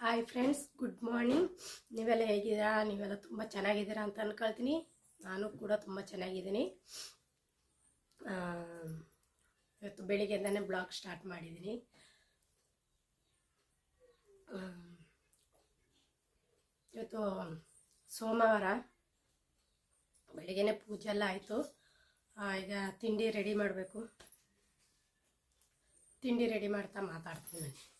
Hi friends good morning ನೀವೆಲ್ಲ ಹೇಗಿದ್ದೀರಾ? ನೀವೆಲ್ಲ ತುಂಬ ಚೆನ್ನಾಗಿದ್ದೀರಾ ಅಂತ ಅಂದ್ಕೊಳ್ತೀನಿ ನಾನು ಕೂಡ ತುಂಬ ಚೆನ್ನಾಗಿದ್ದೀನಿ. ಇವತ್ತು ಬೆಳಿಗ್ಗೆಯಿಂದನೇ ಬ್ಲಾಗ್ ಸ್ಟಾರ್ಟ್ ಮಾಡಿದ್ದೀನಿ. ಇವತ್ತು ಸೋಮವಾರ ಬೆಳಿಗ್ಗೆನೆ ಪೂಜೆ ಎಲ್ಲ ಆಯಿತು. ಈಗ ತಿಂಡಿ ರೆಡಿ ಮಾಡಬೇಕು. ತಿಂಡಿ ರೆಡಿ ಮಾಡ್ತಾ ಮಾತಾಡ್ತೀನಿ. ನಾನು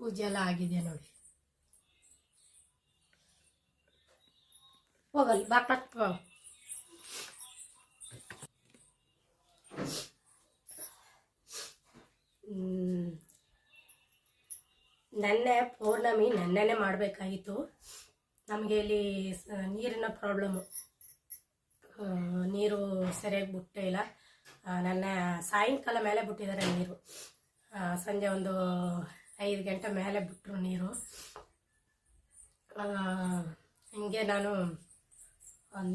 ಪೂಜೆ ಎಲ್ಲ ಆಗಿದೆ ನೋಡಿ. ಹೋಗಲ್ಲ ಬಾಕ್ಲಾಕ್ ನೆನ್ನೆ ಪೌರ್ಣಮಿ ನೆನ್ನೆನೆ ಮಾಡಬೇಕಾಗಿತ್ತು. ನಮಗೆ ಇಲ್ಲಿ ನೀರಿನ ಪ್ರಾಬ್ಲಮ್ಮು ನೀರು ಸರಿಯಾಗಿ ಬಿಟ್ಟೇ ಇಲ್ಲ. ನನ್ನ ಸಾಯಂಕಾಲ ಮೇಲೆ ಬಿಟ್ಟಿದ್ದಾರೆ ನೀರು. ಸಂಜೆ ಒಂದು ಐದು ಗಂಟೆ ಮೇಲೆ ಬಿಟ್ಟರು ನೀರು. ಹಿಂಗೆ ನಾನು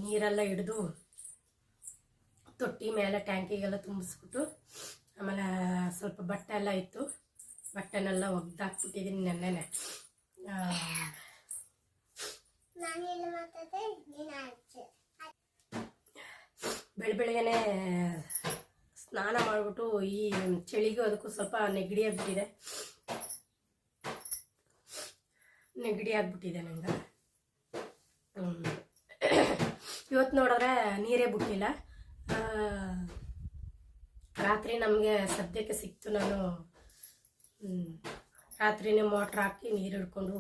ನೀರೆಲ್ಲ ಹಿಡಿದು ತೊಟ್ಟಿ ಮೇಲೆ ಟ್ಯಾಂಕಿಗೆಲ್ಲ ತುಂಬಿಸ್ಬಿಟ್ಟು ಆಮೇಲೆ ಸ್ವಲ್ಪ ಬಟ್ಟೆ ಎಲ್ಲ ಇತ್ತು. ಬಟ್ಟೆನೆಲ್ಲ ಒಗ್ದಾಕ್ಬಿಟ್ಟಿದ್ದೀನಿ ನೆನ್ನೆನೆ. ನಾನು ಬೆಳಗ್ಗೆನೆ ಸ್ನಾನ ಮಾಡಿಬಿಟ್ಟು ಈ ಚಳಿಗೂ ಅದಕ್ಕೂ ಸ್ವಲ್ಪ ನೆಗಡಿ ಆಗ್ಬಿಟ್ಟಿದೆ. ನೆಗಡಿ ಆಗ್ಬಿಟ್ಟಿದೆ ನಂಗೆ. ಇವತ್ತು ನೋಡಿದ್ರೆ ನೀರೇ ಬಿಟ್ಟಿಲ್ಲ. ರಾತ್ರಿ ನಮಗೆ ಸದ್ಯಕ್ಕೆ ಸಿಕ್ತು ನಾನು ರಾತ್ರಿನೇ ಮೋಟ್ರ್ ಹಾಕಿ ನೀರು ಹಿಡ್ಕೊಂಡು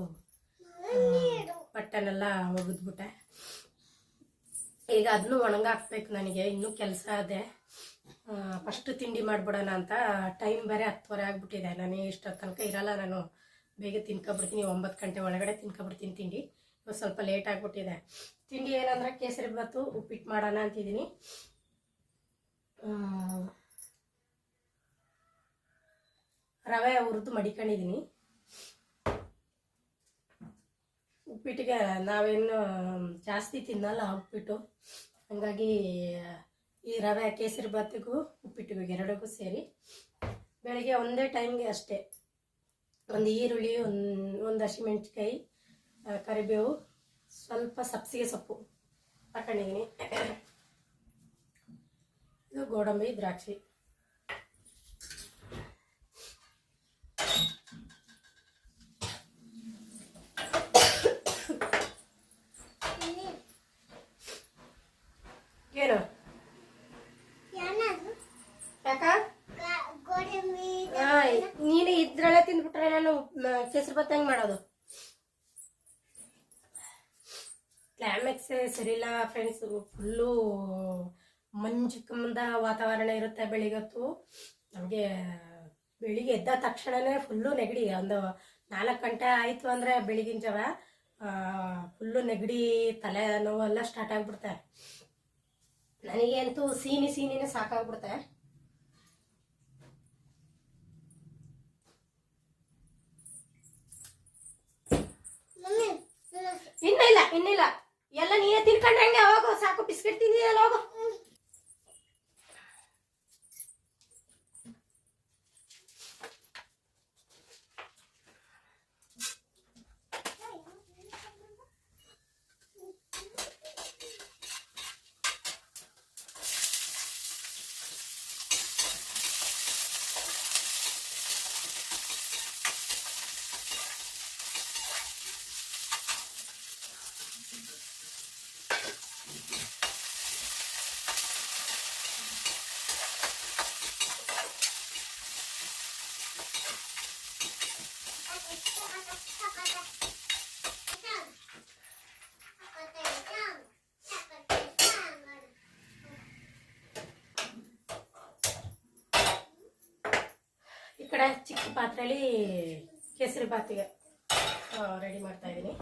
ಬಟ್ಟೆನೆಲ್ಲ ಒಗೆದ್ಬಿಟ್ಟೆ. ಈಗ ಅದನ್ನು ಒಣಗಾಕ್ಬೇಕು ನನಗೆ, ಇನ್ನೂ ಕೆಲಸ ಇದೆ ಫಸ್ಟ್ ತಿಂಡಿ ಮಾಡಿಬಿಡೋಣ ಅಂತ ಟೈಮ್ ಬೇರೆ ಹತ್ತುವರೆ ಆಗಿಬಿಟ್ಟಿದೆ. ನಾನು ಇಷ್ಟೊತ್ತು ತನಕ ಇರಲ್ಲ, ನಾನು ಬೇಗ ತಿನ್ಕೊಬಿಡ್ತೀನಿ, ಒಂಬತ್ತು ಗಂಟೆ ಒಳಗಡೆ ತಿನ್ಕೊಬಿಡ್ತೀನಿ ತಿಂಡಿ. ಇವತ್ತು ಸ್ವಲ್ಪ ಲೇಟ್ ಆಗಿಬಿಟ್ಟಿದೆ. ತಿಂಡಿ ಏನಂದ್ರೆ ಕೇಸರಿ ಬಾತು ಉಪ್ಪಿಟ್ಟು ಮಾಡೋಣ ಅಂತಿದ್ದೀನಿ. ರವೆ ಹುರಿದು ಮಡಿಕೊಂಡಿದ್ದೀನಿ. ಉಪ್ಪಿಟ್ಟಿಗೆ ನಾವೇನು ಜಾಸ್ತಿ ತಿನ್ನಲ್ಲ ಉಪ್ಪಿಟ್ಟು. ಹಾಗಾಗಿ, ಈ ರವೆ, ಕೇಸರಿ ಬಾತಿಗೂ ಉಪ್ಪಿಟ್ಟಿಗೂ ಎರಡಕ್ಕೂ ಸೇರಿ ಬೆಳಗ್ಗೆ ಒಂದೇ ಟೈಮ್ಗೆ ಅಷ್ಟೇ. ಒಂದು ಈರುಳ್ಳಿ, ಒಂದು ಒಂದು ಹಸಿಮೆಣ್ಸಿಕಾಯಿ ಕರಿಬೇವು, ಸ್ವಲ್ಪ ಸಬ್ಸಿಗೆ ಸೊಪ್ಪು ಹಾಕೊಂಡಿದ್ದೀನಿ. ಇದು ಗೋಡಂಬಿ, ದ್ರಾಕ್ಷಿ. ಯಾಕ? ಆ, ನೀನು ಇದ್ರಲ್ಲೇ ತಿಂದ್ಬಿಟ್ರೆ ನಾನು ಕೇಸರಿ ಬತ್ತ ಹೆಂಗ್ ಮಾಡೋದು ಕ್ಲೈಮ್ಯಾಕ್ಸ್ ಸರಿಯಿಲ್ಲ ಫ್ರೆಂಡ್ಸ್ ಫುಲ್ಲು ಮಂಜು ಕಮ್ಮದ ವಾತಾವರಣ ಇರುತ್ತೆ ಬೆಳಿಗ್ಗೆತ್ತು ನಮಗೆ ಬೆಳಿಗ್ಗೆ ಎದ್ದ ತಕ್ಷಣನೇ ಫುಲ್ಲು ನೆಗಡಿ. ಒಂದು ನಾಲ್ಕು ಗಂಟೆ ಆಯಿತು ಅಂದರೆ ಬೆಳಗಿನ ಜಾವ ಫುಲ್ಲು ನೆಗಡಿ ತಲೆ ನೋವೆಲ್ಲ ಸ್ಟಾರ್ಟ್ ಆಗಿಬಿಡುತ್ತೆ. ನನಗೆ ಅಂತೂ ಸೀನಿ ಸೀನಿನೇ ಸಾಕಾಗ್ಬಿಡುತ್ತೆ. ಇನ್ನಿಲ್ಲ ಇನ್ನಿಲ್ಲ ಎಲ್ಲ ನೀನೇ ತಿನ್ಕೊಂಡಂಗೆ ಹೋಗು ಸಾಕು ಬಿಸ್ಕೆಟ್ ತಿಂದಿಯಲ್ಲ ಹೋಗು. ಈ ಕಡೆ ಚಿಕ್ಕ ಪಾತ್ರೆಯಲ್ಲಿ ಕೇಸರಿ ಬಾತಿಗೆ ರೆಡಿ ಮಾಡ್ತಾ ಇದ್ದೀನಿ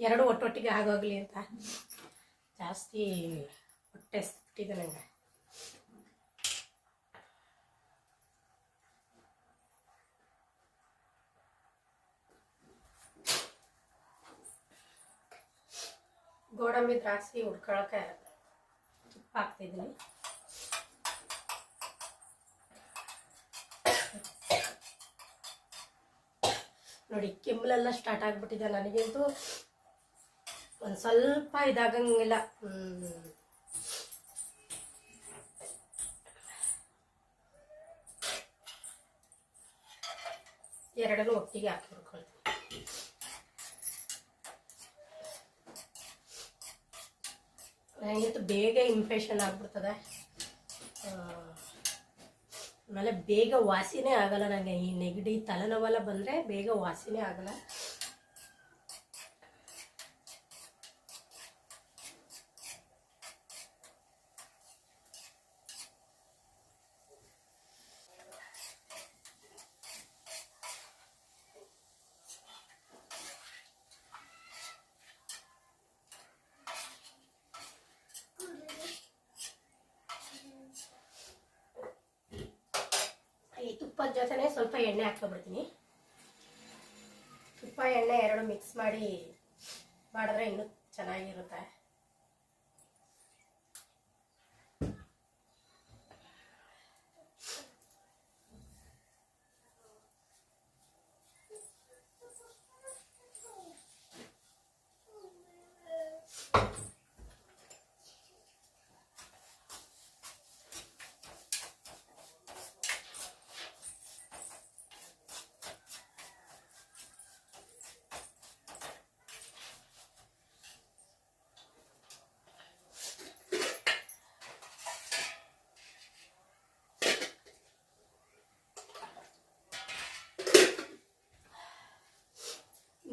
ಎರಡು ಒಟ್ಟೊಟ್ಟಿಗೆ ಆಗೋಗ್ಲಿ ಅಂತ ಜಾಸ್ತಿ ಹೊಟ್ಟೆ ಸಿಟ್ಟಿದೆ ನನಗೆ ಗೋಡಂಬಿ ದ್ರಾಕ್ಷಿ ಹುಡ್ಕೊಳಕ್ಕೆ ತುಪ್ಪ ಹಾಕ್ತಿದ್ದೀನಿ ನೋಡಿ, ಕೆಮ್ಮಲೆಲ್ಲ ಸ್ಟಾರ್ಟ್ ಆಗ್ಬಿಟ್ಟಿದೆ ನನಗಂತೂ. ಒಂದು ಸ್ವಲ್ಪ ಇದಾಗಂಗಿಲ್ಲ. ಎರಡನ್ನೂ ಒಟ್ಟಿಗೆ ಹಾಕಿ ಹುರ್ಕೊಳ್ತೀನಿ ನನಗಂತೂ ಬೇಗ ಇನ್ಫೆಕ್ಷನ್ ಆಗ್ಬಿಡ್ತದೆ. ಆಮೇಲೆ ಬೇಗ ವಾಸಿನೇ ಆಗಲ್ಲ ನನಗೆ ಈ ನೆಗಡಿ ತಲೆನೋವೆಲ್ಲ ಬಂದರೆ ಬೇಗ ವಾಸಿನೇ ಆಗಲ್ಲ ಈ ತುಪ್ಪದ ಜೊತೆನೆ ಸ್ವಲ್ಪ ಎಣ್ಣೆ ಹಾಕ್ಕೊಬಿಡ್ತೀನಿ. ತುಪ್ಪ ಎಣ್ಣೆ ಎರಡು ಮಿಕ್ಸ್ ಮಾಡಿ ಮಾಡಿದ್ರೆ ಇನ್ನೂ ಚೆನ್ನಾಗಿರುತ್ತೆ.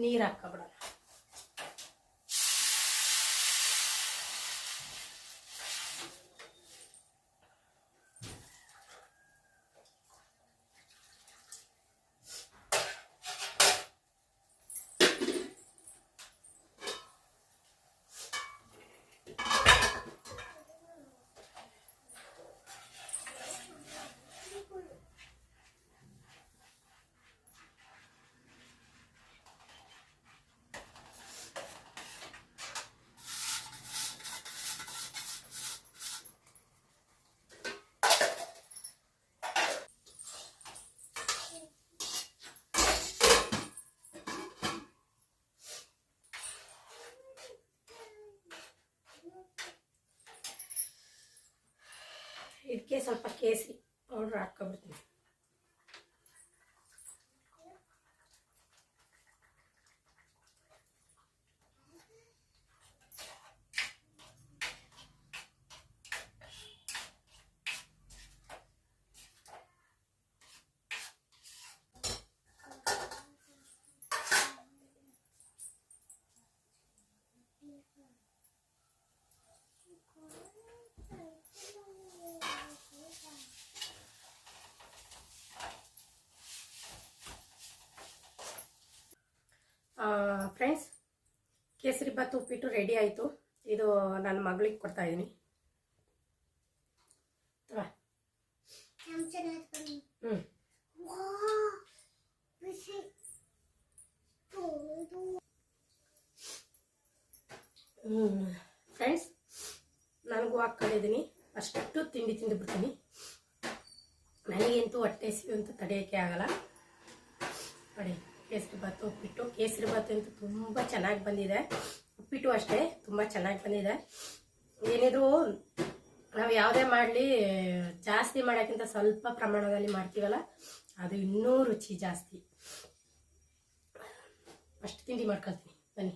ನೀರು ಹಾಕ್ಕೊಬಿಡೋಣ ಇದಕ್ಕೆ ಸ್ವಲ್ಪ ಕೇಸರಿ ಪೌಡ್ರ್ ಹಾಕ್ಕೊಬಿಡ್ತೀನಿ ಫ್ರೆಂಡ್ಸ್ ಬಾತ್ ಉಪ್ಪಿಟ್ಟು ರೆಡಿ ಆಯಿತು. ಇದು ನನ್ನ ಮಗಳಿಗೆ ಕೊಡ್ತಾ ಇದ್ದೀನಿ ಫ್ರೆಂಡ್ಸ್ ನನಗೂ ಹಾಕ್ಕೊಂಡಿದ್ದೀನಿ ಅಷ್ಟು ತಿಂಡಿ ತಿಂದು ಬಿಡ್ತೀನಿ. ನನಗಂತೂ ಹೊಟ್ಟೆ ಅಂತೂ ತಡೆಯೋಕ್ಕೆ ಆಗಲ್ಲ. ನೋಡಿ, ಕೇಸರಿ ಬಾತು ಉಪ್ಪಿಟ್ಟು, ಕೇಸರಿ ಬಾತು ಅಂತೂ ತುಂಬ ಚೆನ್ನಾಗಿ ಬಂದಿದೆ. ಉಪ್ಪಿಟ್ಟು ಅಷ್ಟೇ, ತುಂಬ ಚೆನ್ನಾಗಿ ಬಂದಿದೆ. ಏನಿದ್ರು ನಾವು ಯಾವುದೇ ಮಾಡಲಿ, ಜಾಸ್ತಿ ಮಾಡೋಕ್ಕಿಂತ ಸ್ವಲ್ಪ ಪ್ರಮಾಣದಲ್ಲಿ ಮಾಡ್ತೀವಲ್ಲ, ಅದು ಇನ್ನೂ ರುಚಿ ಜಾಸ್ತಿ. ಅಷ್ಟು ತಿಂಡಿ ಮಾಡ್ಕೊಳ್ತೀನಿ, ಬನ್ನಿ.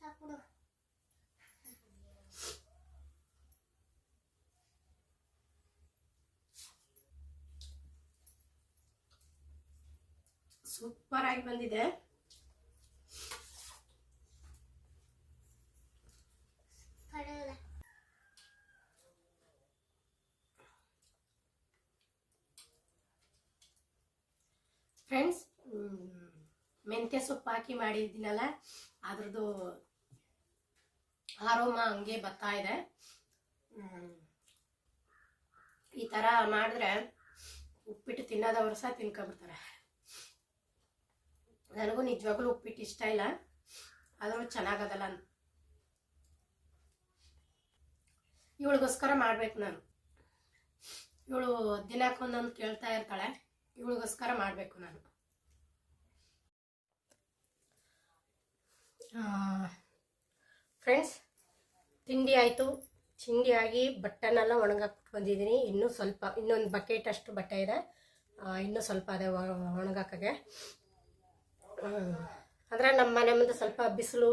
ಸಾಕು ಸೂಪರ್ ಆಗಿ ಬಂದಿದೆ. ಫ್ರೆಂಡ್ಸ್ ಮೆಂತ್ಯ ಸೊಪ್ಪು ಹಾಕಿ ಮಾಡಿದ್ದೀನಲ್ಲ ಅದ್ರದ್ದು ಆರೋಮ ಹಂಗೆ ಬರ್ತಾ ಇದೆ. ಈ ಥರ ಮಾಡಿದ್ರೆ ಉಪ್ಪಿಟ್ಟು ತಿನ್ನೋದವ್ರು ಸಹ ತಿನ್ಕೊಬಿಡ್ತಾರೆ ನನಗೂ ನಿಜವಾಗ್ಲೂ ಉಪ್ಪಿಟ್ಟು ಇಷ್ಟ ಇಲ್ಲ. ಆದರೂ ಚೆನ್ನಾಗದಲ್ಲ ಅಂತ. ಇವಳಿಗೋಸ್ಕರ ಮಾಡ್ಬೇಕು ನಾನು. ಇವಳು ದಿನಕ್ಕೊಂದೊಂದು ಕೇಳ್ತಾ ಇರ್ತಾಳೆ. ಇವಳಿಗೋಸ್ಕರ ಮಾಡಬೇಕು ನಾನು. ಫ್ರೆಂಡ್ಸ್ ತಿಂಡಿ ಆಯಿತು. ತಿಂಡಿ ಆಗಿ ಬಟ್ಟೆನೆಲ್ಲ ಒಣಗಾಕ್ಬಿಟ್ಟು ಬಂದಿದ್ದೀನಿ. ಇನ್ನೂ ಸ್ವಲ್ಪ, ಇನ್ನೊಂದು ಬಕೆಟ್ ಅಷ್ಟು ಬಟ್ಟೆ ಇದೆ. ಇನ್ನೂ ಸ್ವಲ್ಪ ಅದೇ ಒಣಗಾಕಗೆ ಅಂದರೆ ನಮ್ಮ ಮನೆ ಮುಂದೆ ಸ್ವಲ್ಪ ಬಿಸಿಲು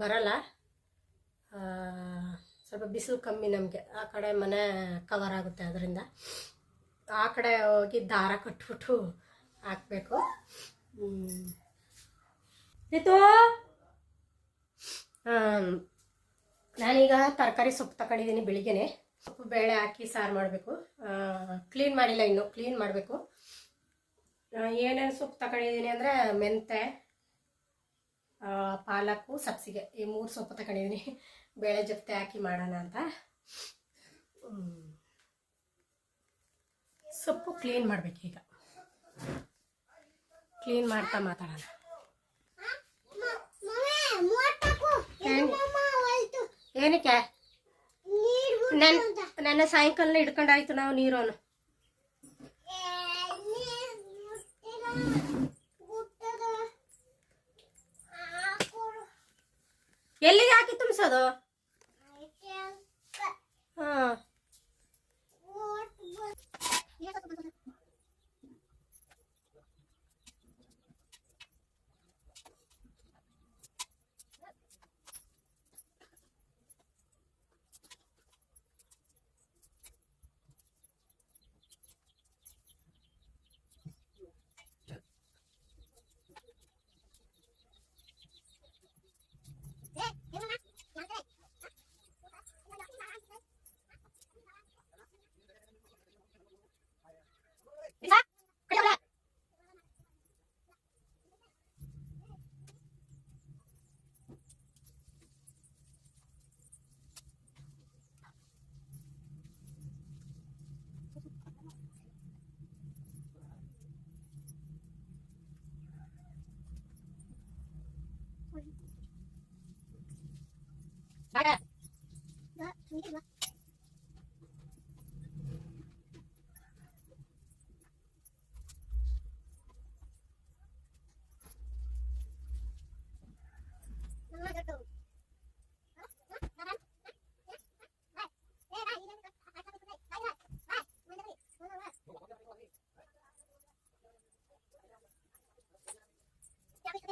ಬರಲ್ಲ. ಸ್ವಲ್ಪ ಬಿಸಿಲು ಕಮ್ಮಿ ನಮಗೆ. ಆ ಕಡೆ ಮನೆ ಕವರ್ ಆಗುತ್ತೆ ಅದರಿಂದ. ಆ ಕಡೆ ಹೋಗಿ ದಾರ ಕಟ್ಬಿಟ್ಟು ಹಾಕಬೇಕು. ಇತ್ತು ನಾನೀಗ ತರಕಾರಿ ಸೊಪ್ಪು ತಗೊಂಡಿದ್ದೀನಿ ಬೆಳಿಗ್ಗೆನೆ. ಸೊಪ್ಪು ಬೇಳೆ ಹಾಕಿ ಸಾರು ಮಾಡಬೇಕು. ಕ್ಲೀನ್ ಮಾಡಿಲ್ಲ ಇನ್ನು. ಕ್ಲೀನ್ ಮಾಡಬೇಕು. ಏನೇನು ಸೊಪ್ಪು ತಗೊಂಡಿದ್ದೀನಿ ಅಂದರೆ ಮೆಂತೆ ಪಾಲಕ್ಕು ಪಾಲಕು ಸಬ್ಸಿಗೆ. ಈ ಮೂರು ಸೊಪ್ಪು ತಗೊಂಡಿದ್ದೀನಿ ಬೇಳೆ ಜೊತೆ ಹಾಕಿ ಮಾಡೋಣ ಅಂತ. ಸೊಪ್ಪು ಕ್ಲೀನ್ ಮಾಡಬೇಕೀಗ ಕ್ಲೀನ್ ಮಾಡ್ತಾ ಮಾತಾಡೋಣ. ಏನಕ್ಕೆ? ನೀರು ನನ್ ನನ್ನ ಸಾಯಂಕಾಲ ಹಿಡ್ಕೊಂಡಾಯ್ತು ನಾವು ನೀರೋನು ಎಲ್ಲಿಗೆ ಹಾಕಿ ತುಂಬಿಸೋದು?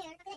ಹೇಳ್ತದೆ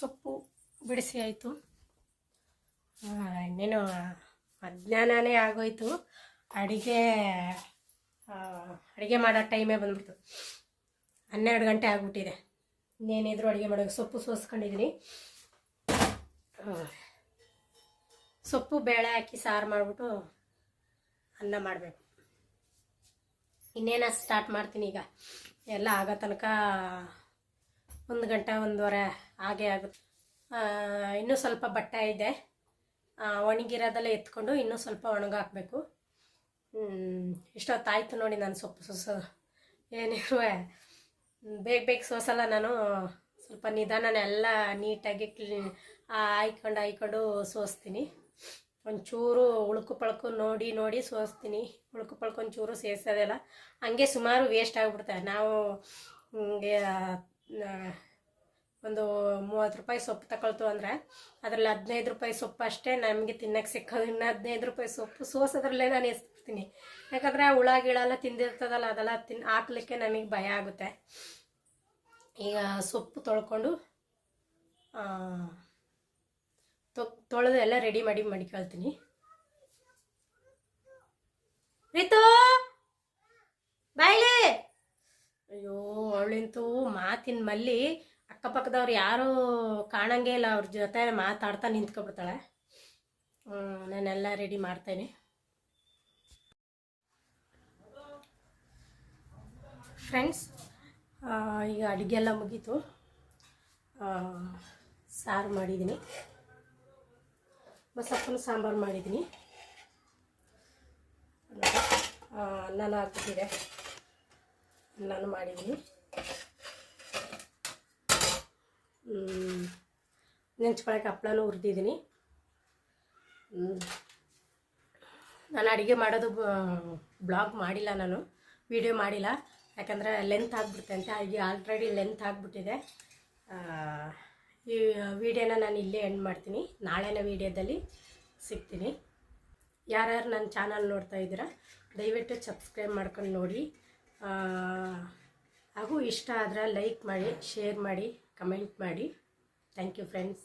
ಸೊಪ್ಪು ಬಿಡಿಸಿ ಆಯಿತು. ಇನ್ನೇನು ಮಧ್ಯಾಹ್ನನೇ ಆಗೋಯ್ತು. ಅಡುಗೆ ಅಡುಗೆ ಮಾಡೋ ಟೈಮೇ ಬಂದ್ಬಿಡ್ತು. ಹನ್ನೆರಡು ಗಂಟೆ ಆಗ್ಬಿಟ್ಟಿದೆ. ಇನ್ನೇನಿದ್ರು ಅಡುಗೆ ಮಾಡೋಕ್ಕೆ ಸೊಪ್ಪು ಸೋಸ್ಕೊಂಡಿದ್ದೀನಿ ಸೊಪ್ಪು ಬೇಳೆ ಹಾಕಿ ಸಾರು ಮಾಡಿಬಿಟ್ಟು ಅನ್ನ ಮಾಡಬೇಕು. ಇನ್ನೇನು ಸ್ಟಾರ್ಟ್ ಮಾಡ್ತೀನಿ ಈಗ. ಎಲ್ಲ ಆಗೋ ತನಕ ಒಂದು ಗಂಟೆ, ಒಂದೂವರೆ ಹಾಗೆ ಆಗುತ್ತೆ. ಇನ್ನೂ ಸ್ವಲ್ಪ ಬಟ್ಟೆ ಇದೆ. ಒಣಗಿರೋದೆಲ್ಲ ಎತ್ಕೊಂಡು ಇನ್ನೂ ಸ್ವಲ್ಪ ಒಣಗಾಕಬೇಕು. ಇಷ್ಟೊತ್ತಾಯ್ತು ನೋಡಿ ನಾನು ಸೊಪ್ಪು ಸೊಸು. ಏನಿರುವ ಬೇಗ ಬೇಗ ಸೋಸಲ್ಲ ನಾನು ಸ್ವಲ್ಪ ನಿಧಾನನೇ ಎಲ್ಲ ನೀಟಾಗಿ ಕ್ಲೀನ್ ಆಯ್ಕೊಂಡು ಆಯ್ಕೊಂಡು ಸೋಸ್ತೀನಿ. ಒಂಚೂರು ಉಳುಕು ಪಳಕು ನೋಡಿ ನೋಡಿ ಸೋಸ್ತೀನಿ. ಉಳುಕು ಪಳಕು ಒಂಚೂರು ಸೇರಿಸೋದೆಲ್ಲ. ಹಂಗೆ ಸುಮಾರು ವೇಸ್ಟ್ ಆಗಿಬಿಡುತ್ತೆ. ನಾವು ಒಂದು ಮೂವತ್ತು ರೂಪಾಯಿ ಸೊಪ್ಪು ತಗೊಳ್ತು ಅಂದರೆ ಅದರಲ್ಲಿ ಹದಿನೈದು ರೂಪಾಯಿ ಸೊಪ್ಪು ಅಷ್ಟೇ ನಮಗೆ ತಿನ್ನಕ್ಕೆ ಸಿಕ್ಕೋದು. ಇನ್ನು ಹದಿನೈದು ರೂಪಾಯಿ ಸೊಪ್ಪು ಸೋಸೋದ್ರಲ್ಲೇ ನಾನು ಎಸ್ತಿರ್ತೀನಿ ಯಾಕಂದರೆ ಹುಳ ಗಿಳೆಲ್ಲ ತಿಂದಿರ್ತದಲ್ಲ, ಅದೆಲ್ಲ ತಿನ್, ಹಾಕ್ಲಿಕ್ಕೆ ನಮಗೆ ಭಯ ಆಗುತ್ತೆ. ಈಗ ಸೊಪ್ಪು ತೊಳ್ಕೊಂಡು ತೊಳೆದು ಎಲ್ಲ ರೆಡಿ ಮಾಡಿ ಮಡಿಕೊಳ್ತೀನಿ ರೀತು! ಬಾಯ್ಲಿ! ಅಯ್ಯೋ ಅವಳಿಂತೂ ಮಾತಿನ ಮಲ್ಲಿ ಅಕ್ಕಪಕ್ಕದವ್ರು ಯಾರೂ ಕಾಣಂಗೇ ಇಲ್ಲ ಅವ್ರ ಜೊತೆ ಮಾತಾಡ್ತಾ ನಿಂತ್ಕೊಬಿಡ್ತಾಳೆ. ನಾನೆಲ್ಲ ರೆಡಿ ಮಾಡ್ತೇನೆ. ಫ್ರೆಂಡ್ಸ್ ಈಗ ಅಡುಗೆ ಎಲ್ಲ ಮುಗೀತು ಸಾರು ಮಾಡಿದ್ದೀನಿ. ಮಸಪ್ಪನ ಸಾಂಬಾರು ಮಾಡಿದ್ದೀನಿ. ಆ, ಅನ್ನನೂ ಹಾಕ್ಬಿಟ್ಟಿದೆ. ಅನ್ನನೂ ಮಾಡಿದ್ದೀನಿ. ನೆಂಚ್ಕೊಳಕ್ಕೆ ಹಪ್ಳನೂ ಹುರಿದಿದ್ದೀನಿ. ನಾನು ಅಡುಗೆ ಮಾಡೋದು ಬ್ಲಾಗ್ ಮಾಡಿಲ್ಲ ನಾನು, ವಿಡಿಯೋ ಮಾಡಿಲ್ಲ. ಯಾಕಂದರೆ ಲೆಂತ್ ಆಗಿಬಿಡುತ್ತೆ ಅಂತ ಈಗ ಆಲ್ರೆಡಿ ಲೆಂತ್ ಆಗಿಬಿಟ್ಟಿದೆ. ಈ ವಿಡಿಯೋನ ನಾನು ಇಲ್ಲೇ ಎಂಡ್ ಮಾಡ್ತೀನಿ. ನಾಳೆನ ವಿಡಿಯೋದಲ್ಲಿ ಸಿಗ್ತೀನಿ. ಯಾರ್ಯಾರು ನನ್ನ ಚಾನಲ್ ನೋಡ್ತಾ ಇದ್ದೀರಾ, ದಯವಿಟ್ಟು ಸಬ್ಸ್ಕ್ರೈಬ್ ಮಾಡ್ಕೊಂಡು ನೋಡಿ. ಹಾಗೂ ಇಷ್ಟ ಆದರೆ ಲೈಕ್ ಮಾಡಿ ಶೇರ್ ಮಾಡಿ ಕಮೆಂಟ್ ಮಾಡಿ. Thank you friends